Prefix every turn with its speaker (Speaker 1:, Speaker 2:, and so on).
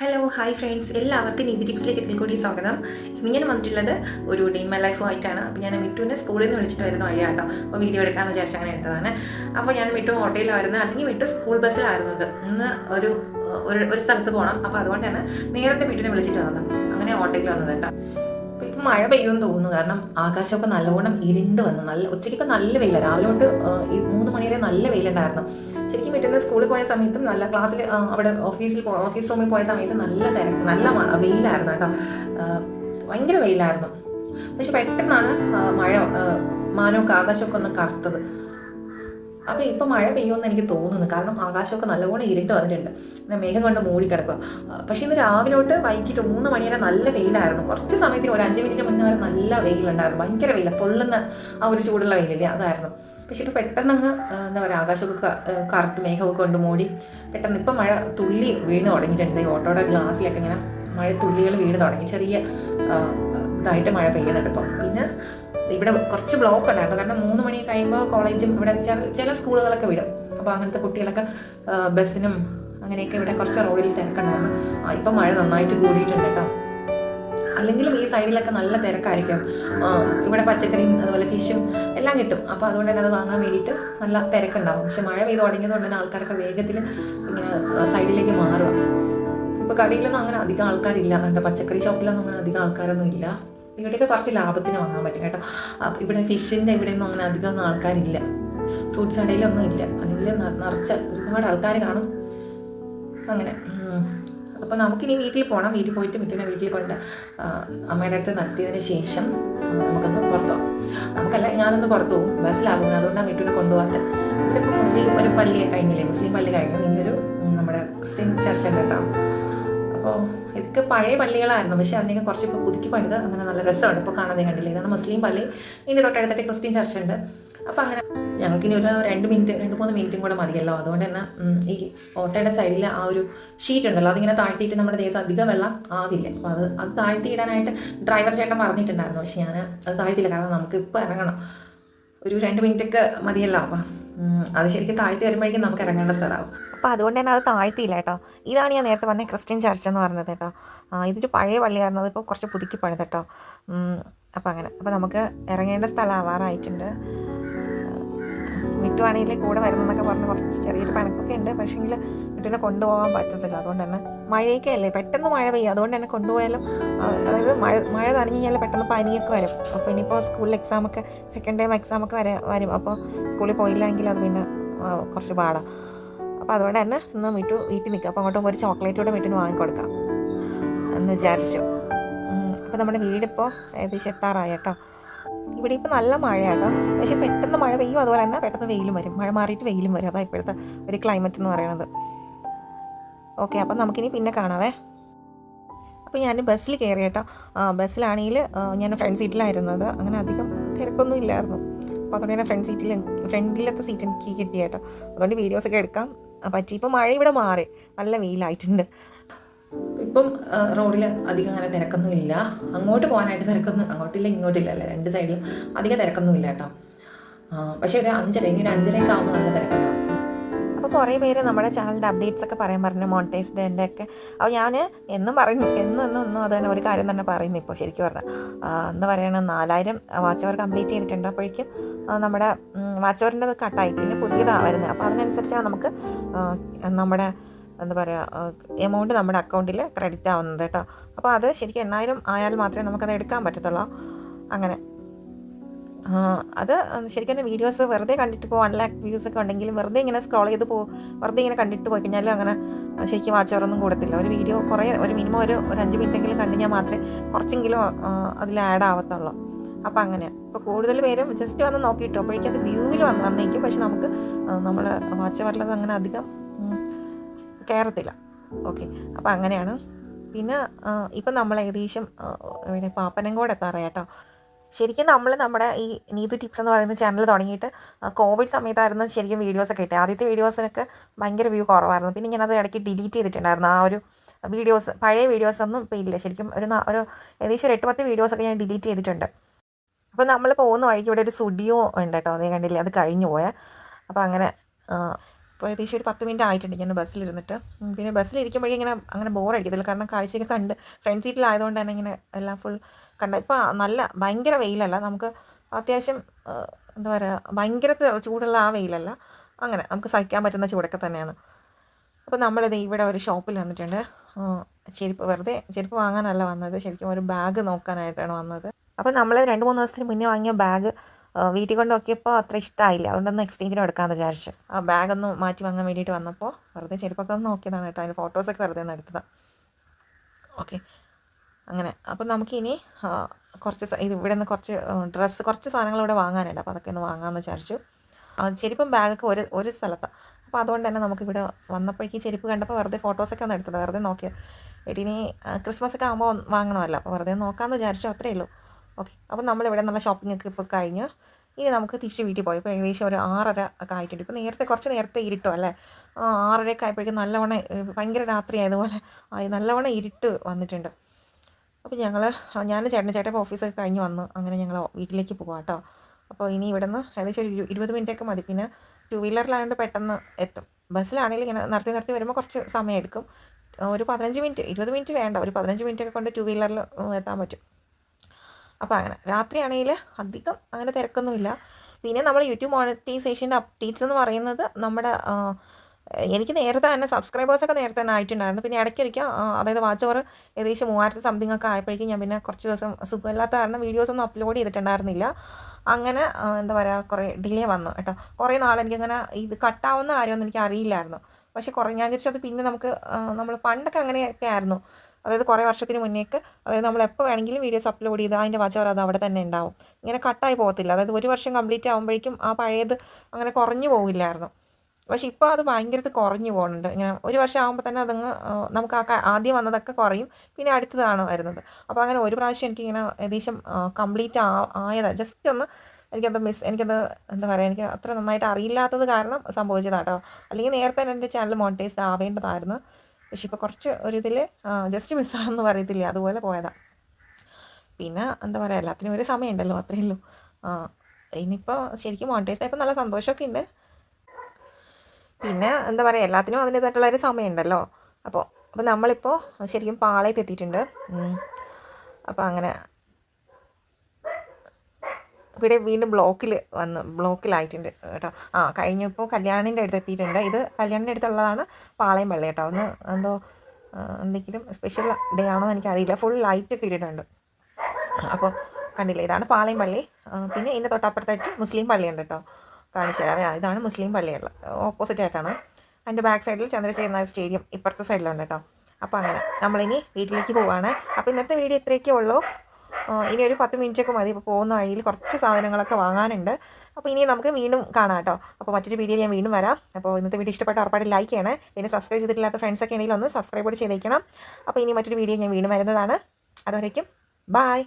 Speaker 1: Hello hi friends എല്ലാവർക്കും നീതി ടിപ്സിലേക്ക് ഒരിക്കൽ കൂടി സ്വാഗതം. ഇന്ന് ഞാൻ വന്നിട്ടുള്ളത് ഒരു ഡേ മൈ ലൈഫും ആയിട്ടാണ്. അപ്പോൾ ഞാൻ മിട്ടുവിനെ സ്കൂളിൽ നിന്ന് വിളിച്ചിട്ട് വരുന്ന വഴിയാട്ടോ അപ്പോൾ വീഡിയോ എടുക്കാമെന്ന് വിചാരിച്ച് അങ്ങനെ എടുത്തതാണ്. അപ്പോൾ ഞാൻ മിട്ടു ഓട്ടോയിലായിരുന്നു അല്ലെങ്കിൽ മിട്ടു സ്കൂൾ ബസ്സിലായിരുന്നത് ഇന്ന് ഒരു ഒരു സ്ഥലത്ത് പോകണം അപ്പോൾ അതുകൊണ്ട് തന്നെ നേരത്തെ മിട്ടുവിനെ വിളിച്ചിട്ട് വന്നത്. അങ്ങനെ ഓട്ടോയിൽ വന്നത് കേട്ടോ. മഴ പെയ്യുമെന്ന് തോന്നുന്നു. കാരണം ആകാശമൊക്കെ നല്ലോണം ഇരുണ്ട് വന്നു. നല്ല ഉച്ചയ്ക്കൊക്കെ നല്ല വെയില. രാവിലെ തൊട്ട് മൂന്ന് മണി വരെ നല്ല വെയിലുണ്ടായിരുന്നു. ശരിക്കും വീട്ടിൽ നിന്ന് സ്കൂളിൽ പോയ സമയത്തും നല്ല ക്ലാസ്സിൽ അവിടെ ഓഫീസിൽ ഓഫീസ് റൂമിൽ പോയ സമയത്തും നല്ല തിരക്ക് നല്ല വെയിലായിരുന്നു കേട്ടോ. ഭയങ്കര വെയിലായിരുന്നു. പക്ഷെ പെട്ടെന്നാണ് മഴ മാനമൊക്കെ ആകാശമൊക്കെ ഒന്ന് കറുത്തത്. അപ്പോൾ ഇപ്പോൾ മഴ പെയ്യുമെന്ന് എനിക്ക് തോന്നുന്നു. കാരണം ആകാശമൊക്കെ നല്ലപോലെ ഇരുട്ട് വന്നിട്ടുണ്ട്. പിന്നെ മേഘം കൊണ്ട് മൂടി കിടക്കുക. പക്ഷേ ഇന്ന് രാവിലോട്ട് വൈകിട്ട് മൂന്ന് മണി വരെ നല്ല വെയിലായിരുന്നു. കുറച്ച് സമയത്തിന് ഒരു അഞ്ച് മിനിറ്റ് മുന്നേ വരെ നല്ല വെയിലുണ്ടായിരുന്നു. ഭയങ്കര വെയില. പൊള്ളുന്ന ആ ഒരു ചൂടുള്ള വെയിലില്ലേ അതായിരുന്നു. പക്ഷെ ഇപ്പോൾ പെട്ടെന്ന് അങ്ങ് എന്താ പറയുക ആകാശമൊക്കെ കറുത്ത് മേഘമൊക്കെ കൊണ്ട് മൂടി പെട്ടെന്ന് ഇപ്പം മഴ തുള്ളി വീണ് തുടങ്ങിയിട്ടുണ്ട്. ഈ ഓട്ടോയുടെ ഗ്ലാസ്സിലൊക്കെ ഇങ്ങനെ മഴ തുള്ളികൾ വീണ് തുടങ്ങി. ചെറിയ ഇതായിട്ട് മഴ പെയ്യുന്നുണ്ട് ഇപ്പം. പിന്നെ ഇവിടെ കുറച്ച് ബ്ലോക്ക് ഉണ്ടായിരുന്നു. കാരണം മൂന്ന് മണി കഴിയുമ്പോൾ കോളേജും ഇവിടെ ചില- സ്കൂളുകളൊക്കെ വിടും. അപ്പോൾ അങ്ങനത്തെ കുട്ടികളൊക്കെ ബസ്സിനും അങ്ങനെയൊക്കെ ഇവിടെ കുറച്ച് റോഡിൽ തിരക്കുണ്ടായിരുന്നു. ഇപ്പം മഴ നന്നായിട്ട് കൂടിയിട്ടുണ്ട് കേട്ടോ. അല്ലെങ്കിലും ഈ സൈഡിലൊക്കെ നല്ല തിരക്കായിരിക്കും. ഇവിടെ പച്ചക്കറിയും അതുപോലെ ഫിഷും എല്ലാം കിട്ടും. അപ്പോൾ അതുകൊണ്ട് തന്നെ അത് വാങ്ങാൻ വേണ്ടിയിട്ട് നല്ല തിരക്കുണ്ടാവും. പക്ഷെ മഴ പെയ്ത് തുടങ്ങിയതുകൊണ്ട് തന്നെ ആൾക്കാരൊക്കെ വേഗത്തിൽ ഇങ്ങനെ സൈഡിലേക്ക് മാറുക ഇപ്പോൾ കടയിലൊന്നും അങ്ങനെ അധികം ആൾക്കാരില്ല. പച്ചക്കറി ഷോപ്പിലൊന്നും അങ്ങനെ അധികം ആൾക്കാരൊന്നും ഇല്ല. ഇവിടെയൊക്കെ കുറച്ച് ലാഭത്തിന് വാങ്ങാൻ പറ്റും കേട്ടോ. ഇവിടെ ഫിഷിന്റെ ഇവിടെയൊന്നും അങ്ങനെ അധികം ഒന്നും ആൾക്കാരില്ല. ഫ്രൂട്ട്സ് കടയിലൊന്നും ഇല്ല. അല്ലെങ്കിൽ നിറച്ച ഒരുപാട് ആൾക്കാർ കാണും. അങ്ങനെ. അപ്പോൾ നമുക്കിനി വീട്ടിൽ പോകണം വീട്ടിൽ പോയിട്ട് മിട്ടുവിനെ വീട്ടിൽ കൊണ്ട് അമ്മയുടെ അടുത്ത് നിർത്തിയതിന് ശേഷം നമുക്കൊന്ന് പുറത്തു നമുക്കല്ല ഞാനൊന്ന് പുറത്തു പോകും. ബസ്സിലാകും അതുകൊണ്ടാണ് മിട്ടുവിനെ കൊണ്ടുപോകാത്ത ഇവിടെ ഇപ്പോൾ മുസ്ലിം ഒരു പള്ളി കഴിഞ്ഞില്ലേ? മുസ്ലിം പള്ളി കഴിഞ്ഞു. ഇനിയൊരു നമ്മുടെ ക്രിസ്ത്യൻ ചർച്ച ഉണ്ട് കേട്ടോ. അപ്പോൾ ഇതൊക്കെ പഴയ പള്ളികളായിരുന്നു. പക്ഷേ അതിനൊക്കെ കുറച്ച് ഇപ്പോൾ പുതുക്കി പണിത് അങ്ങനെ നല്ല രസമുണ്ട് ഇപ്പോൾ കാണാൻ കണ്ടില്ലേ? ഇതാണ് മുസ്ലിം പള്ളി. ഇതിന്റെ തൊട്ടടുത്തായിട്ട് ക്രിസ്ത്യൻ ചർച്ച ഉണ്ട് അപ്പോൾ അങ്ങനെ ഞങ്ങൾക്കിനി ഒരു രണ്ട് മിനിറ്റ് രണ്ട് മൂന്ന് മിനിറ്റും കൂടെ മതിയല്ലോ. അതുകൊണ്ട് തന്നെ ഈ ഓട്ടോയുടെ സൈഡിൽ ആ ഒരു ഷീറ്റ് ഉണ്ടല്ലോ. അതിങ്ങനെ താഴ്ത്തിയിട്ട് നമ്മുടെ ദേഹത്ത് അധികം വെള്ളം ആവില്ല. അപ്പോൾ അത് അത് താഴ്ത്തിയിടാനായിട്ട് ഡ്രൈവർ ചേട്ടൻ പറഞ്ഞിട്ടുണ്ടായിരുന്നു. പക്ഷേ ഞാൻ അത് താഴ്ത്തിയില്ല. കാരണം നമുക്ക് ഇപ്പോൾ ഇറങ്ങണം. ഒരു രണ്ട് മിനിറ്റൊക്കെ മതിയല്ലോ. അപ്പം അത് ശരിക്കും താഴ്ത്തി വരുമ്പോഴേക്കും നമുക്ക് ഇറങ്ങേണ്ട സ്ഥലമാവും
Speaker 2: അപ്പോൾ അതുകൊണ്ട് തന്നെ അത് താഴ്ത്തിയില്ല കേട്ടോ. ഇതാണ് ഞാൻ നേരത്തെ പറഞ്ഞ ക്രിസ്ത്യൻ ചർച്ച് എന്ന് പറഞ്ഞത് കേട്ടോ. ഇതൊരു പഴയ പള്ളിയായിരുന്നു. അതിപ്പോൾ കുറച്ച് പുതുക്കി പണിത് കേട്ടോ. അപ്പോൾ അങ്ങനെ. അപ്പോൾ നമുക്ക് ഇറങ്ങേണ്ട സ്ഥലം ആവാറായിട്ടുണ്ട്. മിട്ടുവാണെങ്കിൽ കൂടെ വരുന്നെന്നൊക്കെ പറഞ്ഞ് കുറച്ച് ചെറിയൊരു പണക്കൊക്കെ ഉണ്ട്. പക്ഷേങ്കിൽ മിട്ടുവിനെ കൊണ്ടുപോകാൻ പറ്റത്തില്ല. അതുകൊണ്ട് തന്നെ മഴയൊക്കെ അല്ലേ പെട്ടെന്ന് മഴ പെയ്യും. അതുകൊണ്ട് തന്നെ കൊണ്ടുപോയാലും അതായത് മഴ മഴ നനഞ്ഞു കഴിഞ്ഞാൽ പെട്ടെന്ന് പനിയൊക്കെ വരും. അപ്പോൾ ഇനിയിപ്പോൾ സ്കൂളിൽ എക്സാമൊക്കെ സെക്കൻഡ് ടൈം എക്സാമൊക്കെ വരെ വരും. അപ്പോൾ സ്കൂളിൽ പോയില്ലെങ്കിൽ അത് പിന്നെ കുറച്ച് പാടാണ് അപ്പോൾ അതുകൊണ്ട് തന്നെ ഇന്ന് മിട്ടു വീട്ടിൽ നിൽക്കുക അപ്പോൾ അങ്ങോട്ടും ഒരു ചോക്ലേറ്റ് കൂടെ മിട്ടിന് വാങ്ങിക്കൊടുക്കാം എന്ന് വിചാരിച്ചു. അപ്പോൾ നമ്മുടെ വീടിപ്പോൾ ഏകദേശം എത്താറായി കേട്ടോ. ഇവിടെ ഇപ്പോൾ നല്ല മഴയാട്ടോ. പക്ഷേ പെട്ടെന്ന് മഴ പെയ്യും. അതുപോലെ തന്നെ പെട്ടെന്ന് വെയിലും വരും. മഴ മാറിയിട്ട് വെയിലും വരും. അതാണ് ഇപ്പോഴത്തെ ഒരു ക്ലൈമറ്റ് എന്ന് പറയുന്നത്. ഓക്കെ അപ്പം നമുക്കിനി പിന്നെ കാണാവേ. അപ്പോൾ ഞാൻ ബസ്സിൽ കയറി കേട്ടോ. ബസ്സിലാണെങ്കിൽ ഞാൻ ഫ്രണ്ട് സീറ്റിലായിരുന്നത്. അങ്ങനെ അധികം തിരക്കൊന്നും ഇല്ലായിരുന്നു. അപ്പോൾ അതുകൊണ്ട് തന്നെ ഫ്രണ്ട് സീറ്റിൽ ഫ്രണ്ടിലത്തെ സീറ്റ് എനിക്ക് കിട്ടി കേട്ടോ. അതുകൊണ്ട് വീഡിയോസൊക്കെ എടുക്കാം പറ്റി. ഇപ്പോൾ മഴ ഇവിടെ മാറി. നല്ല വെയിലായിട്ടുണ്ട്.
Speaker 1: ഇപ്പം റോഡിൽ അധികം അങ്ങനെ തിരക്കൊന്നും ഇല്ല. അങ്ങോട്ട് പോകാനായിട്ട് തിരക്കൊന്നും അങ്ങോട്ടില്ല ഇങ്ങോട്ടില്ല അല്ലേ? രണ്ട് സൈഡിലും അധികം തിരക്കൊന്നും ഇല്ല കേട്ടോ. പക്ഷേ ഒരു അഞ്ചര ഇനി ഒരു അഞ്ചരയൊക്കെ ആകുമ്പോൾ നല്ല തിരക്കുണ്ടാവും.
Speaker 2: കുറേ പേര് നമ്മുടെ ചാനലിന്റെ അപ്ഡേറ്റ്സ് ഒക്കെ പറയാൻ പറഞ്ഞു മോണിറ്റൈസ്ഡ് എന്റെ ഒക്കെ. അപ്പോൾ ഞാൻ എന്നും പറഞ്ഞു എന്നും എന്നും ഒന്നും അത് തന്നെ ഒരു കാര്യം തന്നെ പറയുന്നു ഇപ്പോൾ ശരിക്കും പറഞ്ഞാൽ എന്താ പറയുക നാലായിരം വാച്ച് അവർ കംപ്ലീറ്റ് ചെയ്തിട്ടുണ്ട്. അപ്പോഴേക്കും നമ്മുടെ വാച്ച് അവറിന്റെ കട്ടായി പിന്നെ പുതിയതാണ് വരുന്നത്. അപ്പോൾ അതിനനുസരിച്ചാണ് നമുക്ക് നമ്മുടെ എന്താ പറയുക എമൗണ്ട് നമ്മുടെ അക്കൗണ്ടിൽ ക്രെഡിറ്റ് ആവുന്നത് കേട്ടോ. അപ്പോൾ അത് ശരിക്കും എണ്ണായിരം ആയാൽ മാത്രമേ നമുക്കത് എടുക്കാൻ പറ്റത്തുള്ളൂ. അങ്ങനെ. അത് ശരിക്കും എന്റെ വീഡിയോസ് വെറുതെ കണ്ടിട്ട് ഇപ്പോൾ വൺ ലാക്ക് വ്യൂസ് ഒക്കെ ഉണ്ടെങ്കിലും വെറുതെ ഇങ്ങനെ സ്ക്രോൾ ചെയ്ത് പോ വെറുതെ ഇങ്ങനെ കണ്ടിട്ട് പോയി കഴിഞ്ഞാൽ അങ്ങനെ ശരിക്കും വാച്ച് ഓവറൊന്നും കൂടത്തില്ല. ഒരു വീഡിയോ കുറേ ഒരു മിനിമം ഒരു ഒരു അഞ്ച് മിനിറ്റെങ്കിലും കണ്ടു കഴിഞ്ഞാൽ മാത്രമേ കുറച്ചെങ്കിലും അതിൽ ആഡ് ആവത്തുള്ളൂ. അപ്പം അങ്ങനെ. ഇപ്പോൾ കൂടുതൽ പേരും ജസ്റ്റ് വന്ന് നോക്കിയിട്ടു അപ്പോഴേക്കും അത് വ്യൂവിൽ വന്ന് വന്നേക്കും. പക്ഷെ നമുക്ക് നമ്മൾ വാച്ച് ഓവറിലത് അങ്ങനെ അധികം കയറത്തില്ല ഓക്കെ അപ്പം അങ്ങനെയാണ്. പിന്നെ ഇപ്പം നമ്മൾ ഏകദേശം ഇവിടെ പാപ്പനംകോട് എത്താറായി കേട്ടോ. ശരിക്കും നമ്മൾ നമ്മുടെ ഈ നീതു ടിപ്സ് എന്ന് പറയുന്ന ചാനൽ തുടങ്ങിയിട്ട് കോവിഡ് സമയത്തായിരുന്നു ശരിക്കും വീഡിയോസൊക്കെ ഇട്ടത് ആദ്യത്തെ വീഡിയോസിനൊക്കെ ഭയങ്കര വ്യൂ കുറവായിരുന്നു. പിന്നെ ഞാനത് ഇടയ്ക്ക് ഡിലീറ്റ് ചെയ്തിട്ടുണ്ടായിരുന്നു. ആ ഒരു വീഡിയോസ് പഴയ വീഡിയോസൊന്നും ഇപ്പോൾ ഇല്ല. ശരിക്കും ഒരു ഒരു ഏകദേശം ഒരു എട്ട് പത്ത് വീഡിയോസൊക്കെ ഞാൻ ഡിലീറ്റ് ചെയ്തിട്ടുണ്ട്. അപ്പോൾ നമ്മൾ പോകുന്ന വഴിക്ക് ഇവിടെ ഒരു സ്റ്റുഡിയോ ഉണ്ട് കേട്ടോ. അതേ കണ്ടില്ലേ? അത് കഴിഞ്ഞു പോയാൽ അപ്പോൾ അങ്ങനെ അപ്പോൾ ഏകദേശം ഒരു പത്ത് മിനിറ്റ് ആയിട്ടുണ്ട് ഞാൻ ബസ്സിലിരുന്നിട്ട്. പിന്നെ ബസ്സിലിരിക്കുമ്പോഴേ ഇങ്ങനെ അങ്ങനെ ബോറടിക്കത്തില്ല. കാരണം കാഴ്ചയൊക്കെ കണ്ട് ഫ്രണ്ട് സീറ്റിലായതുകൊണ്ട് തന്നെ ഇങ്ങനെ എല്ലാം ഫുൾ കണ്ട ഇപ്പോൾ നല്ല ഭയങ്കര വെയിലല്ല. നമുക്ക് അത്യാവശ്യം എന്താ പറയുക ഭയങ്കര ചൂടുള്ള ആ വെയിലല്ല. അങ്ങനെ നമുക്ക് സഹിക്കാൻ പറ്റുന്ന ചൂടൊക്കെ തന്നെയാണ്. അപ്പോൾ നമ്മളിത് ഇവിടെ ഒരു ഷോപ്പിൽ വന്നിട്ടുണ്ട്. ചെരുപ്പ് വെറുതെ ചെരുപ്പ് വാങ്ങാനല്ല വന്നത്. ശരിക്കും ഒരു ബാഗ് നോക്കാനായിട്ടാണ് വന്നത്. അപ്പോൾ നമ്മൾ രണ്ട് മൂന്ന് ദിവസത്തിന് മുന്നേ വാങ്ങിയ ബാഗ് വീട്ടിൽ കൊണ്ട് നോക്കിയപ്പോൾ അത്ര ഇഷ്ടമായില്ല അതുകൊണ്ടൊന്ന് എക്സ്ചേഞ്ചിന് എടുക്കാമെന്ന് വിചാരിച്ചു. ആ ബാഗ് ഒന്ന് മാറ്റി വാങ്ങാൻ വേണ്ടിയിട്ട് വന്നപ്പോൾ വെറുതെ ചെരുപ്പൊക്കെ ഒന്ന് നോക്കിയതാണ് കേട്ടോ. അതിന്റെ ഫോട്ടോസൊക്കെ വെറുതെ ഒന്ന് എടുത്തതാണ് ഓക്കെ അങ്ങനെ. അപ്പോൾ നമുക്കിനി കുറച്ച് ഇത് ഇവിടെ നിന്ന് കുറച്ച് ഡ്രസ്സ് കുറച്ച് സാധനങ്ങൾ ഇവിടെ വാങ്ങാനുണ്ട്. അപ്പോൾ അതൊക്കെ ഒന്ന് വാങ്ങാമെന്ന് വിചാരിച്ചു. ചെരുപ്പും ബാഗൊക്കെ ഒരു ഒരു സ്ഥലത്താണ് അപ്പോൾ അതുകൊണ്ട് തന്നെ നമുക്കിവിടെ വന്നപ്പോഴേക്ക് ചെരുപ്പ് കണ്ടപ്പോൾ വെറുതെ ഫോട്ടോസൊക്കെ ഒന്ന് എടുത്തത്. വെറുതെ നോക്കിയത്. എടീനി ക്രിസ്മസ് ഒക്കെ ആകുമ്പോൾ വാങ്ങണമല്ലോ. അപ്പോൾ വെറുതെ നോക്കാമെന്ന് വിചാരിച്ചു. അത്രേ ഉള്ളൂ. ഓക്കെ. അപ്പോൾ നമ്മളിവിടെ നല്ല ഷോപ്പിംഗ് ഒക്കെ ഇപ്പോൾ കഴിഞ്ഞ്. ഇനി നമുക്ക് തിരിച്ച് വീട്ടിൽ പോയി. ഇപ്പോൾ ഏകദേശം ഒരു ആറര ഒക്കെ ആയിട്ടുണ്ട്. ഇപ്പോൾ നേരത്തെ കുറച്ച് നേരത്തെ ഇരുട്ടോ അല്ലേ? ആ, ആറരയൊക്കെ ആയപ്പോഴേക്കും നല്ലവണ്ണം ഭയങ്കര രാത്രി ആയതുപോലെ ആയി നല്ലവണ്ണം ഇരുട്ട് വന്നിട്ടുണ്ട്. അപ്പോൾ ഞങ്ങൾ ഞാൻ ചേട്ടൻ ചേട്ടൻ ഓഫീസൊക്കെ കഴിഞ്ഞ് വന്നു. അങ്ങനെ ഞങ്ങൾ വീട്ടിലേക്ക് പോകാം കേട്ടോ അപ്പോൾ ഇനി ഇവിടെ നിന്ന് ഏകദേശം ഒരു ഇരു- ഇരുപത് മിനിറ്റൊക്കെ മതി. പിന്നെ ടു വീലറിലായതുകൊണ്ട് പെട്ടെന്ന് എത്തും. ബസ്സിലാണെങ്കിൽ ഇങ്ങനെ നിർത്തി നിർത്തി വരുമ്പോൾ കുറച്ച് സമയം എടുക്കും. ഒരു പതിനഞ്ച് മിനിറ്റ് ഇരുപത് മിനിറ്റ് വേണ്ട. ഒരു പതിനഞ്ച് മിനിറ്റൊക്കെ കൊണ്ട് ടു വീലറിൽ എത്താൻ പറ്റും. അപ്പോൾ അങ്ങനെ. രാത്രിയാണെങ്കിൽ അധികം അങ്ങനെ തിരക്കൊന്നുമില്ല. പിന്നെ നമ്മൾ യൂട്യൂബ് മോണിറ്റൈസേഷന്റെ അപ്ഡേറ്റ്സ് എന്ന് പറയുന്നത് നമ്മുടെ എനിക്ക് നേരത്തെ തന്നെ സബ്സ്ക്രൈബേഴ്സൊക്കെ നേരത്തെ തന്നെ ആയിട്ടുണ്ടായിരുന്നു. പിന്നെ ഇടയ്ക്കൊരിക്കൽ അതായത് വാച്ച് ഓവർ ഏകദേശം മൂവായിരത്തി സംതിങ് ഒക്കെ ആയപ്പോഴേക്കും ഞാൻ പിന്നെ കുറച്ച് ദിവസം സുഖമില്ലാത്ത കാരണം വീഡിയോസൊന്നും അപ്ലോഡ് ചെയ്തിട്ടുണ്ടായിരുന്നില്ല. അങ്ങനെ എന്താ പറയുക കുറേ ഡിലേ വന്നു കേട്ടോ. കുറേ നാൾ എനിക്കങ്ങനെ ഇത് കട്ടാവുന്ന കാര്യമൊന്നും എനിക്ക് അറിയില്ലായിരുന്നു പക്ഷേ കുറേ ഞാൻ വിചാരിച്ചത് പിന്നെ നമുക്ക് നമ്മൾ പണ്ടൊക്കെ അങ്ങനെയൊക്കെ ആയിരുന്നു. അതായത് കുറേ വർഷത്തിന് മുന്നേക്ക് അതായത് നമ്മൾ എപ്പോൾ വേണമെങ്കിലും വീഡിയോസ് അപ്ലോഡ് ചെയ്ത് അതിന്റെ വാച്ചവർ അത് അവിടെ തന്നെ ഉണ്ടാവും. ഇങ്ങനെ കട്ടായി പോകത്തില്ല. അതായത് ഒരു വർഷം കംപ്ലീറ്റ് ആകുമ്പോഴേക്കും ആ പഴയത് അങ്ങനെ കുറഞ്ഞു പോകില്ലായിരുന്നു പക്ഷെ ഇപ്പോൾ അത് ഭയങ്കരത്തിൽ കുറഞ്ഞു പോകുന്നുണ്ട്. ഇങ്ങനെ ഒരു വർഷം ആകുമ്പോൾ തന്നെ അതങ്ങ് നമുക്ക് ആ ആദ്യം വന്നതൊക്കെ കുറയും. പിന്നെ അടുത്തതാണ് വരുന്നത്. അപ്പോൾ അങ്ങനെ ഒരു പ്രാവശ്യം എനിക്കിങ്ങനെ ഏകദേശം കംപ്ലീറ്റ് ആ ആയതാണ് ജസ്റ്റ് ഒന്ന് എനിക്കത് മിസ് എനിക്കത് എന്താ പറയുക എനിക്ക് അത്ര നന്നായിട്ട് അറിയില്ലാത്തത് കാരണം സംഭവിച്ചതാട്ടോ. അല്ലെങ്കിൽ നേരത്തെ തന്നെ എന്റെ ചാനൽ മോണിറ്റൈസ് ആവേണ്ടതായിരുന്നു. പക്ഷെ ഇപ്പോൾ കുറച്ച് ഒരു ഇതിൽ ജസ്റ്റ് മിസ്സാണെന്ന് പറയത്തില്ലേ. അതുപോലെ പോയതാണ് പിന്നെ എന്താ പറയുക എല്ലാത്തിനും ഒരു സമയമുണ്ടല്ലോ അത്രയേ ഉള്ളൂ. ഇനിയിപ്പോൾ ശരിക്കും മോണിറ്റൈസ് ആയപ്പോൾ നല്ല സന്തോഷമൊക്കെ ഉണ്ട്. പിന്നെ എന്താ പറയുക എല്ലാത്തിനും അതിന്റേതായിട്ടുള്ള ഒരു സമയമുണ്ടല്ലോ. അപ്പോൾ അപ്പോൾ നമ്മളിപ്പോൾ ശരിക്കും പാളയത്ത് എത്തിയിട്ടുണ്ട്. അപ്പോൾ അങ്ങനെ ഇവിടെ വീണ്ടും ബ്ലോക്കിൽ വന്ന് ബ്ലോക്കിലായിട്ടുണ്ട് കേട്ടോ. ആ കഴിഞ്ഞപ്പോൾ കല്യാണിന്റെ അടുത്ത് എത്തിയിട്ടുണ്ട്. ഇത് കല്യാണിന്റെ അടുത്തുള്ളതാണ് പാളയം പള്ളി കേട്ടോ. ഒന്ന് എന്തോ എന്തെങ്കിലും സ്പെഷ്യൽ ഡേ ആണോ എന്ന് എനിക്കറിയില്ല. ഫുൾ ലൈറ്റ് ഒക്കെ ഇട്ടിട്ടുണ്ട്. അപ്പോൾ കണ്ടില്ലേ ഇതാണ് പാളയം പള്ളി. പിന്നെ ഇതിന്റെ തൊട്ടപ്പുറത്തായിട്ട് മുസ്ലിം പള്ളിയുണ്ട് കേട്ടോ. കാണിച്ചു തരാം. ഇതാണ് മുസ്ലിം പള്ളിയുള്ള ഓപ്പോസിറ്റ് ആയിട്ടാണ്. അതിന്റെ ബാക്ക് സൈഡിൽ ചന്ദ്രശേഖരനാഥ് സ്റ്റേഡിയം ഇപ്പുറത്തെ സൈഡിലുണ്ട് കേട്ടോ. അപ്പോൾ അങ്ങനെ നമ്മളിനി വീട്ടിലേക്ക് പോവുകയാണ് അപ്പോൾ ഇന്നത്തെ വീഡിയോ ഇത്രയൊക്കെ ഉള്ളൂ. ഇനി ഒരു പത്ത് മിനിറ്റ് ഒക്കെ മതി. ഇപ്പോൾ പോകുന്ന വഴിയിൽ കുറച്ച് സാധനങ്ങളൊക്കെ വാങ്ങാനുണ്ട്. അപ്പോൾ ഇനി നമുക്ക് വീണ്ടും കാണാം കേട്ടോ. അപ്പോൾ മറ്റൊരു വീഡിയോ ഞാൻ വീണ്ടും വരാം. അപ്പോൾ ഇന്നത്തെ വീഡിയോ ഇഷ്ടപ്പെട്ട ഉറപ്പായിട്ട് ലൈക്ക് ചെയ്യണേ. പിന്നെ സബ്സ്ക്രൈബ് ചെയ്തിട്ടില്ലാത്ത ഫ്രണ്ട്സൊക്കെ ആണെങ്കിലും ഒന്ന് സബ്സ്ക്രൈബ് കൂടി ചെയ്തേക്കണം. അപ്പോൾ ഇനി മറ്റൊരു വീഡിയോ ഞാൻ വീണ്ടും വരുന്നതാണ്. അതുവരേക്കും ബായ്